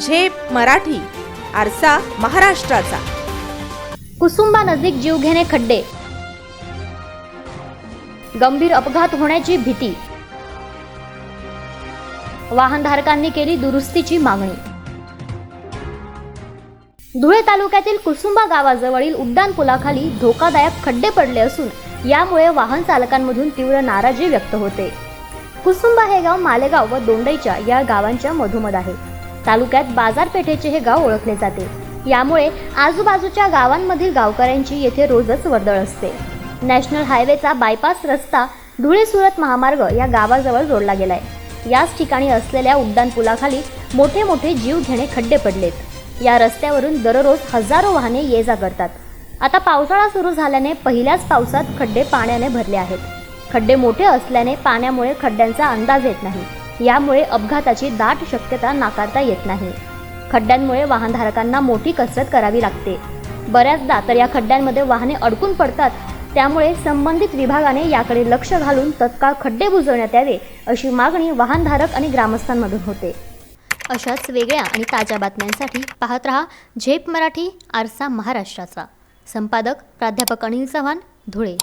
झेप मराठी आरसा महाराष्ट्राचा. कुसुंबा नजीक जीवघेणे खड्डे. गंभीर अपघात होण्याची भीती. वाहनधारकांनी केली दुरुस्तीची मागणी. धुळे तालुक्यातील कुसुंबा गावाजवळील उड्डाण पुलाखाली धोकादायक खड्डे पडले असून यामुळे वाहन चालकांमधून तीव्र नाराजी व्यक्त होते. कुसुंबा हे गाव मालेगाव व दोंडईच्या या गावांच्या मधोमध आहे. तालुक्यात बाजारपेठेचे हे गाव ओळखले जाते. यामुळे आजूबाजूच्या गावांमधील गावकऱ्यांची येथे रोजच वर्दळ असते. नॅशनल हायवेचा बायपास रस्ता धुळे सुरत महामार्ग या गावाजवळ जोडला गेलाय. याच ठिकाणी असलेल्या उड्डाण पुलाखाली मोठे मोठे जीव घेणे खड्डे पडलेत. या रस्त्यावरून दररोज हजारो वाहने ये जा करतात. आता पावसाळा सुरू झाल्याने पहिल्याच पावसात खड्डे पाण्याने भरले आहेत. खड्डे मोठे असल्याने पाण्यामुळे खड्ड्यांचा अंदाज येत नाही. यामुळे अपघाताची दाट शक्यता नाकारता येत नाही. खड्ड्यांमुळे वाहनधारकांना मोठी कसरत करावी लागते. बऱ्याचदा तर या खड्ड्यांमध्ये वाहने अडकून पडतात. त्यामुळे संबंधित विभागाने याकडे लक्ष घालून तत्काळ खड्डे बुजवण्यात यावे अशी मागणी वाहनधारक आणि ग्रामस्थांमधून होते. अशाच वेगळ्या आणि ताज्या बातम्यांसाठी पाहत रहा झेप मराठी आरसा महाराष्ट्राचा. संपादक प्राध्यापक अनिल चव्हाण धुळे.